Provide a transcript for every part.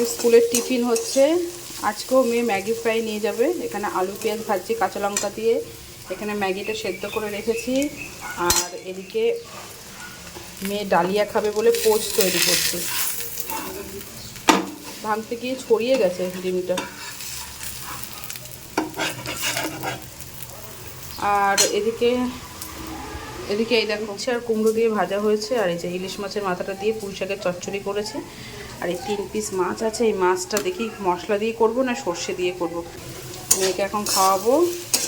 মেয়ের স্কুলের টিফিন হচ্ছে। আজকেও মেয়ে ম্যাগি ফ্রাই নিয়ে যাবে। এখানে আলু, পেঁয়াজ ভাজছি, কাঁচা লঙ্কা দিয়ে। এখানে ম্যাগিটা সেদ্ধ করে রেখেছি। আর এদিকে মেয়ে ডালিয়া খাবে বলে পোচ তৈরি করছে। ভাঙতে গিয়ে ছড়িয়ে গেছে ডিমটা। আর এদিকে এদিকে এই দেখো। আর কুমড়ো দিয়ে ভাজা হয়েছে। আর এই যে ইলিশ মাছের মাথাটা দিয়ে পুঁই শাকের চচ্চড়ি করেছে। আর এই তিন পিস মাছ আছে, এই মাছটা দেখি মশলা দিয়ে করব না সর্ষে দিয়ে করব? মেয়েকে এখন খাওয়াবো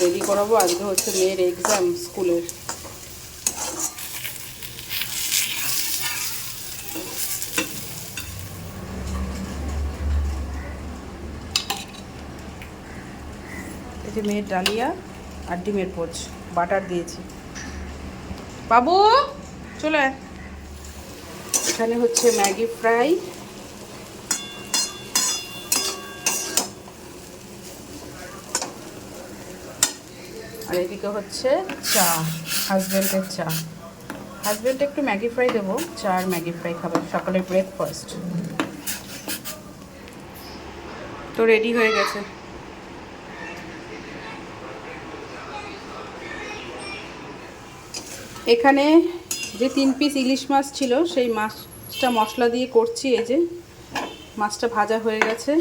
রেডি করাবো, আজকে হচ্ছে মেয়ের এক্সাম স্কুলের। মেয়ের ডালিয়া আর ডিমের পোচ, বাটার দিয়েছি। বাবু, চলে। এখানে হচ্ছে ম্যাগি ফ্রাই আর এদিকে হচ্ছে চা হাজব্যান্ডের চা। হাজব্যান্ড একটু ম্যাগি ফ্রাই দেবো, চা আর ম্যাগি ফ্রাই খাবে, সকালের ব্রেকফাস্ট তো রেডি হয়ে গেছে। এখানে যে তিন পিস ইলিশ মাছ ছিল, সেই মাছটা মশলা দিয়ে করছি, এই যে মাছটা ভাজা হয়ে গেছে।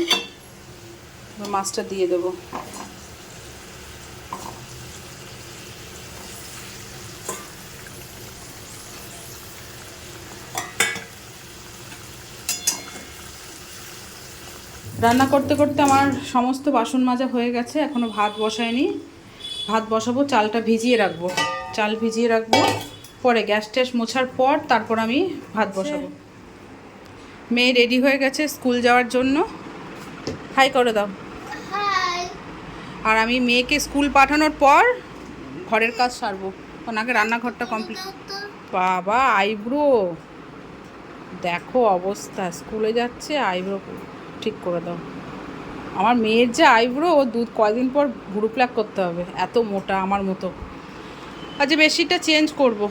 মাছটা দিয়ে দেবো। রান্না করতে করতে আমার সমস্ত বাসন মাজা হয়ে গেছে এখনও ভাত বসায়নি। ভাত বসাবো চালটা ভিজিয়ে রাখব। চাল ভিজিয়ে রাখব পরে গ্যাস ট্যাস মোছার পর তারপর আমি ভাত বসাবো। মেয়ে রেডি হয়ে গেছে স্কুল যাওয়ার জন্য। হাই করে দাও। আর আমি মেয়েকে স্কুল পাঠানোর পর ঘরের কাজ সারবো। ওনাকে রান্নাঘরটা কমপ্লিট বাবা আইব্রো। দেখো অবস্থা স্কুলে যাচ্ছে আইব্রো ঠিক করে দাও। আমার মেয়ের যে আইব্রো, ও দুধ কয়দিন পর ভুরু প্ল্যাক করতে হবে। এত মোটা আমার মতো। আচ্ছা বেশিটা চেঞ্জ করব।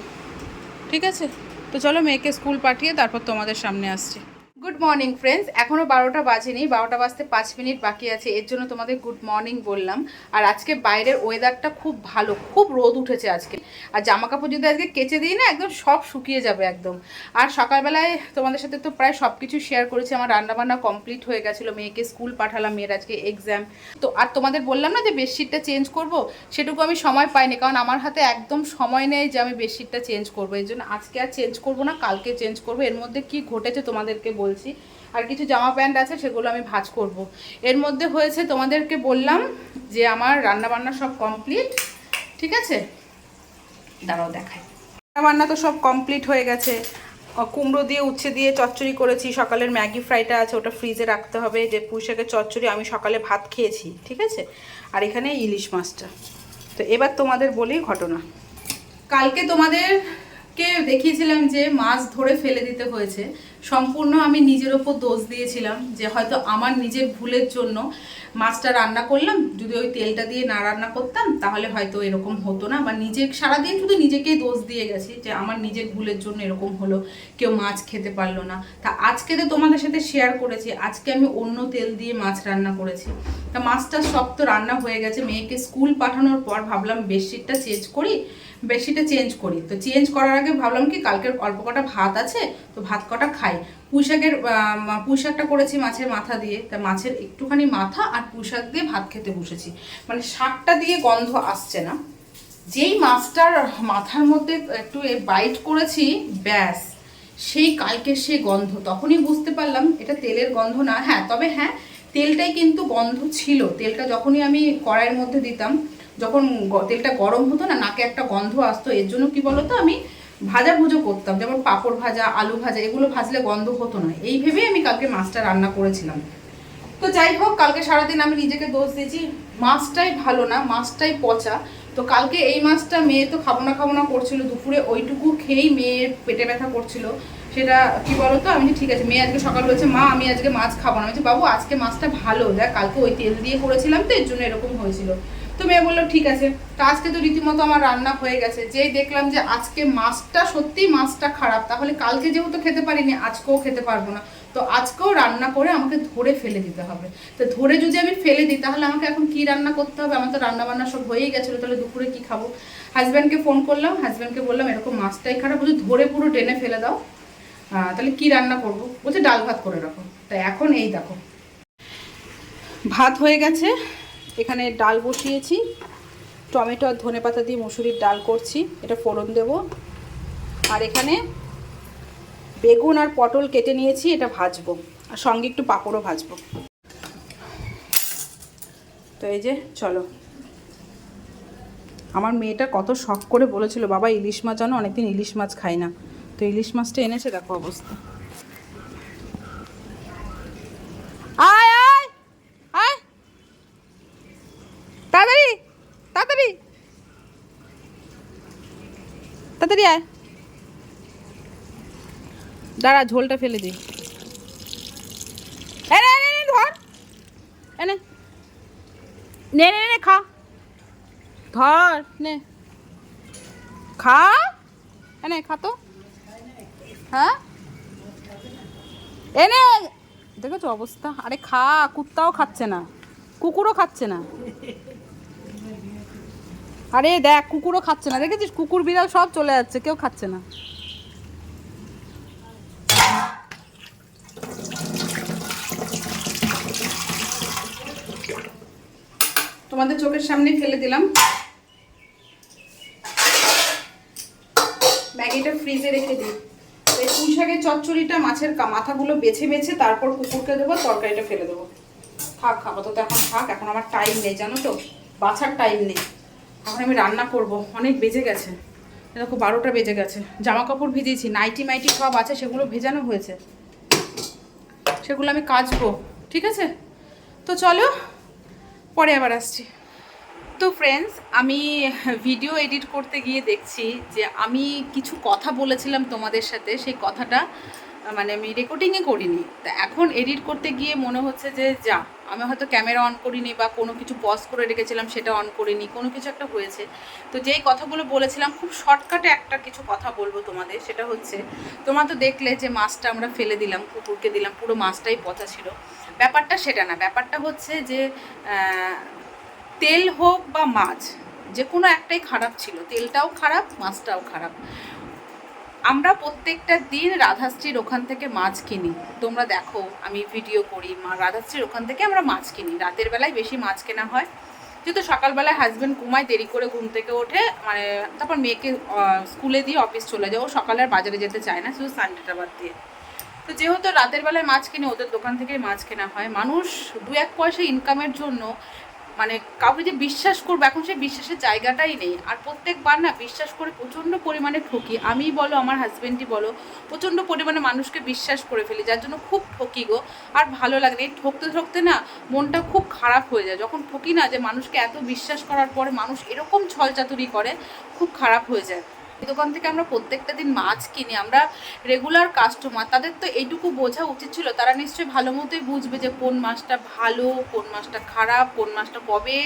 ঠিক আছে? তো চলো মেয়েকে স্কুল পাঠিয়ে তারপর তোমাদের সামনে আসছি। গুড মর্নিং ফ্রেন্ডস এখনও বারোটা বাজেনি, বারোটা বাজতে পাঁচ মিনিট বাকি আছে। এর জন্য তোমাদের গুড মর্নিং বললাম। আর আজকে বাইরের ওয়েদারটা খুব ভালো, খুব রোদ উঠেছে আজকে। আর জামা কাপড় যদি আজকে কেচে দিই না, একদম সব শুকিয়ে যাবে একদম। আর সকালবেলায় তোমাদের সাথে তো প্রায় সব কিছু শেয়ার করেছি। আমার রান্নাবান্না কমপ্লিট হয়ে গেছিল। মেয়েকে স্কুল পাঠালাম, মেয়ের আজকে এক্সাম তো আর তোমাদের বললাম না যে বেডশিটটা চেঞ্জ করব? সেটুকু আমি সময় পাইনি, কারণ আমার হাতে একদম সময় নেই যে আমি বেডশিটটা চেঞ্জ করব। এর জন্য আজকে আর চেঞ্জ করব না, কালকে চেঞ্জ করব। এর মধ্যে কি ঘটেছে তোমাদেরকে বলছি। আর কিছু জামা প্যান্ট আছে, সেগুলো আমি ভাজ করব। এর মধ্যে হয়েছে, তোমাদেরকে বললাম যে আমার রান্নাবান্না সব কমপ্লিট ঠিক আছে? দাঁড়াও, দেখাই। রান্নাবান্না তো সব কমপ্লিট হয়ে গেছে। কুমড়ো দিয়ে উচ্ছে দিয়ে চচ্চড়ি করেছি, সকালের ম্যাগি ফ্রাইটা আছে, ওটা ফ্রিজে রাখতে হবে, যে পুঁইশাকের চচ্চড়ি আমি সকালে ভাত খেয়েছি, ঠিক আছে? আর এখানে ইলিশ মাছটা। তো এবার তোমাদের বলি ঘটনা। কালকে তোমাদেরকে দেখিয়েছিলাম যে মাছ ধরে ফেলে দিতে হয়েছে, সম্পূর্ণ আমি নিজের ওপর দোষ দিয়েছিলাম যে হয়তো আমার নিজের ভুলের জন্য মাছটা রান্না করলাম, যদি ওই তেলটা দিয়ে না রান্না করতাম তাহলে হয়তো এরকম হতো না। বা নিজে, সারাদিন শুধু নিজেকেই দোষ দিয়ে গেছি যে আমার নিজের ভুলের জন্য এরকম হলো, কেউ মাছ খেতে পারল না। তা আজকে তো তোমাদের সাথে শেয়ার করেছি, আজকে আমি অন্য তেল দিয়ে মাছ রান্না করেছি। তা মাছটা সব তো রান্না হয়ে গেছে, মেয়েকে স্কুল পাঠানোর পর ভাবলাম বেডশিটটা চেঞ্জ করি বেডশিটটা চেঞ্জ করি। তো চেঞ্জ করার আগে ভাবলাম কি, কালকের অল্প কটা ভাত আছে, তো ভাত কটা খাই। পুঁইশাকের পুঁইশাকটা করেছি মাছের মাথা দিয়ে। তা মাছের একটুখানি মাথা আর পুঁইশাক দিয়ে ভাত খেতে বসেছি। মানে শাকটা দিয়ে গন্ধ আসছে না। যেই মাছটার মাথার মধ্যে একটু বাইট করেছি, ব্যাস, সেই কালকে সে গন্ধ। তখনই বুঝতে পারলাম, এটা তেলের গন্ধ না। হ্যাঁ তবে হ্যাঁ তেলটাই কিন্তু গন্ধ ছিল। তেলটা যখনই আমি কড়াইয়ের মধ্যে দিতাম যখন তেলটা গরম হতো না নাকে একটা গন্ধ আসতো এর জন্য কি বলতো আমি ভাজা ভুজো করতাম যেমন পাঁপড় ভাজা আলু ভাজা এগুলো ভাজলে গন্ধ হতো না। এই ভেবেই আমি কালকে মাছটা রান্না করেছিলাম। তো যাই হোক কালকে সারাদিন আমি নিজেকে দোষ দিয়েছি। মাছটাই ভালো না মাছটাই পচা। তো কালকে এই মাছটা মেয়ে তো খাব না খাব না করছিল দুপুরে ওইটুকু খেয়েই মেয়ের পেটে ব্যথা করছিল। সেটা কি বলতো আমি ঠিক আছে মেয়ে আজকে সকাল বলছে মা আমি আজকে মাছ খাব না। বলছি, বাবু আজকে মাছটা ভালো দেখ কালকে ওই তেল দিয়ে করেছিলাম তো এর জন্য এরকম হয়েছিল। তো মেয়ে বলল, ঠিক আছে। তো আজকে তো রীতিমতো আমার রান্না হয়ে গেছে। যেই দেখলাম যে আজকে মাছটা সত্যিই মাছটা খারাপ, তাহলে কালকে যেহেতু খেতে পারিনি, আজকেও খেতে পারব না। তো আজকেও রান্না করে আমাকে ধরে ফেলে দিতে হবে। তো ধরে যদি আমি ফেলে দিই, তাহলে আমাকে এখন কি রান্না করতে হবে? আমার তো রান্না বান্না সব হয়েই গেছিল, তাহলে দুপুরে কি খাব? হাজব্যান্ডকে ফোন করলাম, হাজব্যান্ডকে বললাম, এরকম মাছটাই খারাপ, বলছি ধরে পুরো টেনে ফেলে দাও। তাহলে কি রান্না করব? বলছে, ডাল ভাত করে রাখো। তাই এখন এই দেখো। ভাত হয়ে গেছে। এখানে ডাল বসিয়েছি। টমেটো আর ধনে পাতা দিয়ে মুসুরির ডাল করছি। এটা ফোড়ন দেব। আর এখানে বেগুন আর পটল কেটে নিয়েছি, এটা ভাজবো। আর সঙ্গে একটু পাঁপড়ও ভাজবো। তো এই যে, চলো। আমার মেয়েটা কত শখ করে বলেছিল, বাবা, ইলিশ মাছ জানো অনেকদিন ইলিশ মাছ খাই না। তো ইলিশ মাছটা এনেছে, দেখো অবস্থা আয় আয় আয় তাড়াতাড়ি তাড়াতাড়ি তাড়াতাড়ি দাঁড়া, ঝোলটা ফেলে দিই। নে নে নে। খা। ধর, নে। খা। এনে খা তো। হ্যাঁ? এনে দেখেছ অবস্থা? আরে খা, কুত্তাও খাচ্ছে না। কুকুরও খাচ্ছে না। আরে দেখ, কুকুরও খাচ্ছে না। দেখেছিস? কুকুর, বিড়াল সব চলে যাচ্ছে, কেউ খাচ্ছে না। তোমাদের চোখের সামনে ফেলে দিলাম। ম্যাগিটা ফ্রিজে রেখে দিই। এই পুঁই শাকের চচ্চড়িটা মাছের মাথাগুলো বেছে বেছে তারপর কুকুরকে দেবো, তরকারিটা ফেলে দেবো। থাক, আপাতত এখন থাক, এখন আমার টাইম নেই, জানো তো? বাছার টাইম নেই। এখন আমি রান্না করব। অনেক বেজে গেছে। দেখো, বারোটা বেজে গেছে। জামা কাপড় ভিজিয়েছি, নাইটি মাইটি সব আছে, সেগুলো ভেজানো হয়েছে। সেগুলো আমি কাচবো, ঠিক আছে? তো চলো, পরে আবার আসছি। তো ফ্রেন্ডস আমি ভিডিও এডিট করতে গিয়ে দেখছি যে আমি কিছু কথা বলেছিলাম তোমাদের সাথে, সেই কথাটা মানে আমি রেকর্ডিংয়ে করিনি। তা এখন এডিট করতে গিয়ে মনে হচ্ছে যে, যা, আমি হয়তো ক্যামেরা অন করিনি বা কোনো কিছু পজ করে রেখেছিলাম, সেটা অন করিনি, কোনো কিছু একটা হয়েছে। তো যেই কথাগুলো বলেছিলাম, খুব শর্টকাটে একটা কিছু কথা বলব তোমাদের, সেটা হচ্ছে, তোমরা তো দেখলে যে মাছটা আমরা ফেলে দিলাম, কুকুরকে দিলাম, পুরো মাছটাই পচা ছিল। ব্যাপারটা সেটা না, ব্যাপারটা হচ্ছে যে তেল হোক বা মাছ যে কোনো একটাই খারাপ ছিল। তেলটাও খারাপ, মাছটাও খারাপ। আমরা প্রত্যেকটা দিন রাধাশ্রীর ওখান থেকে মাছ কিনি। তোমরা দেখো, আমি ভিডিও করি, মা রাধাশ্রীর ওখান থেকে আমরা মাছ কিনি। রাতের বেলায় বেশি মাছ কেনা হয়। যেহেতু সকালবেলায় হাজব্যান্ড ঘুমায়, দেরি করে ঘুম থেকে ওঠে মানে তারপর মেয়েকে স্কুলে দিয়ে অফিস চলে যায়। ও সকালে আর বাজারে যেতে চায় না, শুধু সানডেটা বাদ দিয়ে। তো যেহেতু রাতের বেলায় মাছ কিনে, ওদের দোকান থেকেই মাছ কেনা হয়। মানুষ দু এক পয়সা ইনকামের জন্য মানে কাউকে যে বিশ্বাস করব, এখন সেই বিশ্বাসের জায়গাটাই নেই। আর প্রত্যেকবার না বিশ্বাস করে প্রচণ্ড পরিমাণে ঠকি। আমি বলো, আমার হাজব্যান্ডই বলো, প্রচণ্ড পরিমাণে মানুষকে বিশ্বাস করে ফেলি, যার জন্য খুব ঠকি গো। আর ভালো লাগে না। এই ঠকতে ঠকতে না মনটা খুব খারাপ হয়ে যায়। যখন ঠকি না যে মানুষকে এত বিশ্বাস করার পরে মানুষ এরকম ছলচাতুরি করে, খুব খারাপ হয়ে যায়। দোকান থেকে আমরা প্রত্যেকটা দিন মাছ কিনি, আমরা রেগুলার কাস্টমার তাদের তো এইটুকু বোঝা উচিত ছিল, তারা নিশ্চয়ই ভালো মতোই বুঝবে যে কোন মাছটা ভালো, কোন মাছটা খারাপ, কোন মাছটা কবে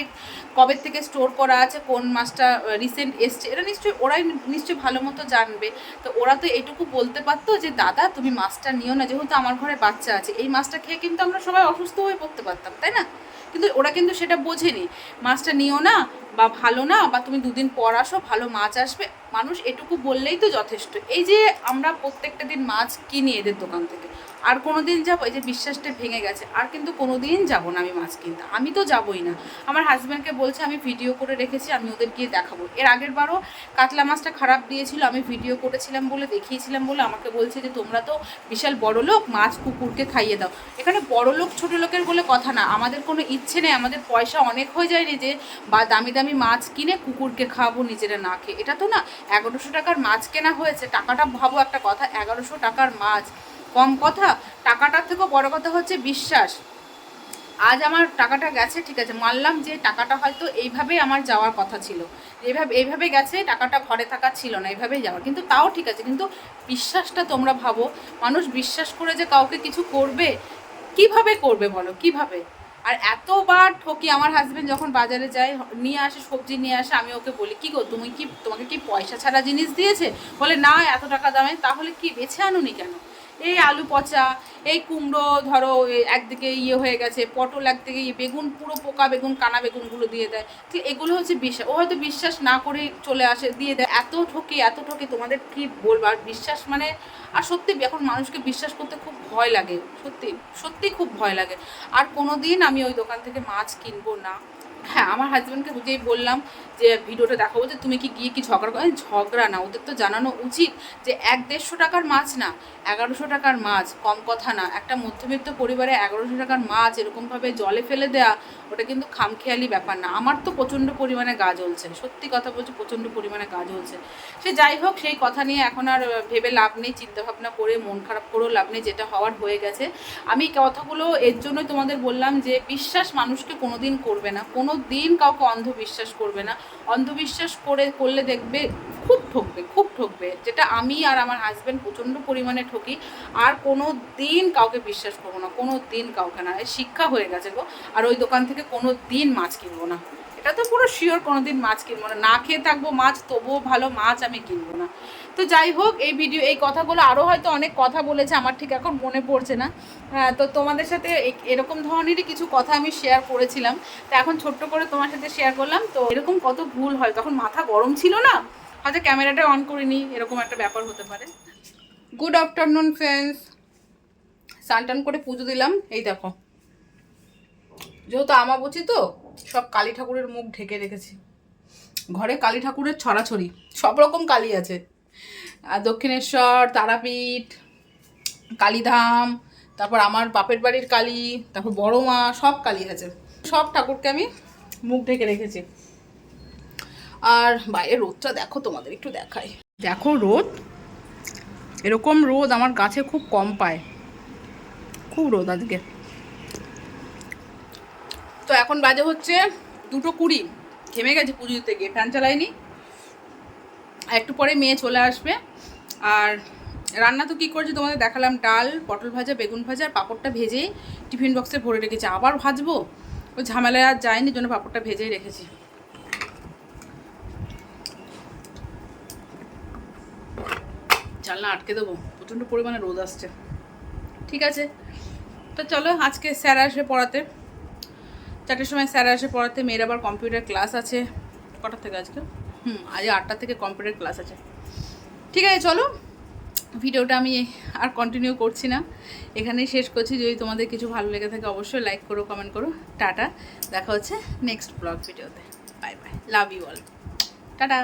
কবে থেকে স্টোর করা আছে, কোন মাছটা রিসেন্ট এসছে এটা নিশ্চয়ই, ওরাই নিশ্চয়ই ভালো মতো জানবে। তো ওরা তো এইটুকু বলতে পারতো যে, দাদা, তুমি মাছটা নিও না, যেহেতু আমার ঘরে বাচ্চা আছে। এই মাছটা খেয়ে কিন্তু আমরা সবাই অসুস্থ হয়ে পড়তে পারতাম, তাই না? কিন্তু ওরা কিন্তু সেটা বোঝেনি। মাছটা নিও না বা ভালো না বা তুমি দুদিন পর আসো, ভালো মাছ আসবে। মানুষ এটুকু বললেই তো যথেষ্ট। এই যে আমরা প্রত্যেকটা দিন মাছ কিনি এদের দোকান থেকে। আর কোনো দিন যাব, এই যে বিশ্বাসটা ভেঙে গেছে, আর কিন্তু কোনো দিন যাব না আমি মাছ কিনতে। আমি তো যাবোই না। আমার হাজব্যান্ডকে বলছে, আমি ভিডিও করে রেখেছি, আমি ওদের গিয়ে দেখাবো। এর আগের বারও কাতলা মাছটা খারাপ দিয়েছিল, আমি ভিডিও করেছিলাম বলে, দেখিয়েছিলাম বলে, আমাকে বলছে যে, তোমরা তো বিশাল বড় লোক, মাছ কুকুরকে খাইয়ে দাও। এখানে বড় লোক, ছোট লোকের বলে কথা না। আমাদের কোনো ইচ্ছে নেই, আমাদের পয়সা অনেক হয়ে যায়নি যে, বা দামি দামি মাছ কিনে কুকুরকে খাওয়াবো, নিজেরা না খেয়ে। এটা তো না, এগারোশো টাকার মাছ কেনা হয়েছে। টাকাটা ভাবো একটা কথা, এগারোশো টাকার মাছ। কম কথা, টাকাটার থেকেও বড় কথা হচ্ছে বিশ্বাস। আজ আমার টাকাটা গেছে, ঠিক আছে, মানলাম যে টাকাটা হয়তো এইভাবেই আমার যাওয়ার কথা ছিল। এইভাবে এইভাবে গেছে, টাকাটা ঘরে থাকা ছিল না, এইভাবেই যাওয়ার কিন্তু তাও ঠিক আছে, কিন্তু বিশ্বাসটা তোমরা ভাবো, মানুষ বিশ্বাস করে যে কাউকে কিছু করবে, কীভাবে করবে বলো, কীভাবে? আর এতবার ঠকি আমার হাজবেন্ড যখন বাজারে যায়, নিয়ে আসে, সবজি নিয়ে আসে, আমি ওকে বলি, কি গো, তুমি কি, তোমাকে কি পয়সা ছাড়া জিনিস দিয়েছে? বলে, না, এত টাকা দামে তাহলে কি বেছে আনুনি কেন? এই আলু পচা, এই কুমড়ো, ধরো একদিকে ইয়ে হয়ে গেছে, পটল একদিকে ইয়ে বেগুন, পুরো পোকা বেগুন, কানা বেগুনগুলো দিয়ে দেয়। ঠিক এগুলো হচ্ছে বিশ্বাস। ও হয়তো বিশ্বাস না করে চলে আসে, দিয়ে দেয়। এত ঠকে এত ঠকে তোমাদের কি বলব? আর বিশ্বাস মানে আর সত্যি এখন মানুষকে বিশ্বাস করতে খুব ভয় লাগে। সত্যি সত্যি খুব ভয় লাগে। আর কোনো দিন আমি ওই দোকান থেকে মাছ কিনবো না। হ্যাঁ আমার হাজব্যান্ডকে যেই বললাম যে, ভিডিওটা দেখাবো যে তুমি কি গিয়ে কি ঝগড়া করো? ঝগড়া না, ওদের তো জানানো উচিত যে, এক দেড়শো টাকার মাছ না, এগারোশো টাকার মাছ, কম কথা না। একটা মধ্যবিত্ত পরিবারে এগারোশো টাকার মাছ এরকমভাবে জলে ফেলে দেয়া, ওটা কিন্তু খামখেয়ালি ব্যাপার না। আমার তো প্রচণ্ড পরিমাণে গা জ্বলছে, সত্যি কথা বলছি, প্রচণ্ড পরিমাণে গা জ্বলছে। সে যাই হোক, সেই কথা নিয়ে এখন আর ভেবে লাভ নেই, চিন্তাভাবনা করে, মন খারাপ করেও লাভ নেই, যেটা হওয়ার হয়ে গেছে। আমি কথাগুলো এর জন্যই তোমাদের বললাম যে, বিশ্বাস মানুষকে কোনো দিন করবে না, কোনো দিন কাউকে অন্ধবিশ্বাস করবে না। অন্ধবিশ্বাস করে, করলে দেখবে খুব ঠকবে খুব ঠকবে। যেটা আমি আর আমার হাজব্যান্ড প্রচণ্ড পরিমাণে ঠকি। আর কোনো দিন কাউকে বিশ্বাস করব না, কোনো দিন কাউকে না। শিক্ষা হয়ে গেছে গো। আর ওই দোকান থেকে কোনো দিন মাছ কিনবো না। এটা তো পুরো শিওর কোনো দিন মাছ কিনবো না। না খেয়ে থাকব মাছ, তবুও ভালো মাছ আমি কিনবো না। তো যাই হোক, এই ভিডিও এই কথাগুলো আরও হয়তো অনেক কথা বলেছে, আমার ঠিক এখন মনে পড়ছে না। তো তোমাদের সাথে এরকম ধরনেরই কিছু কথা আমি শেয়ার করেছিলাম। তো এখন ছোট্ট করে তোমার সাথে শেয়ার করলাম। তো এরকম কত ভুল হয়, তখন মাথা গরম ছিল না? হয়তো ক্যামেরাটা অন করিনি, এরকম একটা ব্যাপার হতে পারে। গুড আফটারনুন ফ্রেন্ডস স্নান টান করে পুজো দিলাম। এই দেখো। যেহেতু আমাবচি তো, সব কালী ঠাকুরের মুখ ঢেকে রেখেছি। ঘরে কালী ঠাকুরের ছড়াছড়ি, সব রকম কালী আছে। দক্ষিণেশ্বর, তারাপীঠ, কালীধাম, তারপর আমার বাপের বাড়ির কালী, তারপর বড় মা, সব কালী আছে। সব ঠাকুরকে আমি মুখ ঢেকে রেখেছি। আর বাইরে রোদটা দেখো, তোমাদের একটু দেখাই। দেখো রোদ, এরকম রোদ আমার গাছে খুব কম পায়। খুব রোদ আজকে। তো এখন বাজে হচ্ছে দুটো কুড়ি। ঘেমে গেছে পুজো দিতে গিয়ে, ফ্যান চালাইনি। একটু পরে মেয়ে চলে আসবে। আর রান্না তো কী করেছি? তোমাদের দেখালাম ডাল, পটল ভাজা, বেগুন ভাজা, আর পাঁপড়টা ভেজেই টিফিন বক্সে ভরে রেখেছি। আবার ভাজবো? ওই ঝামেলায় আর যায়নি জন্য পাঁপড়টা ভেজেই রেখেছি। জানলা আটকে দেবো। প্রচণ্ড পরিমাণে রোদ আসছে। ঠিক আছে। তো চলো, আজকে স্যার আসবে পড়াতে। চারটের সময় স্যার আসে পড়াতে। মেয়ের আবার কম্পিউটার ক্লাস আছে। কটার থেকে আজকে? হুম আজ আটটা থেকে কম্পিউটার ক্লাস আছে। ঠিক আছে, চলো। ভিডিওটা আমি আর কন্টিনিউ করছি না। এখানেই শেষ করছি। যদি তোমাদের কিছু ভালো লেগে থাকে, অবশ্যই লাইক করো কমেন্ট করো। টাটা। দেখা হচ্ছে নেক্সট ব্লগ ভিডিওতে। Bye bye love you all tata.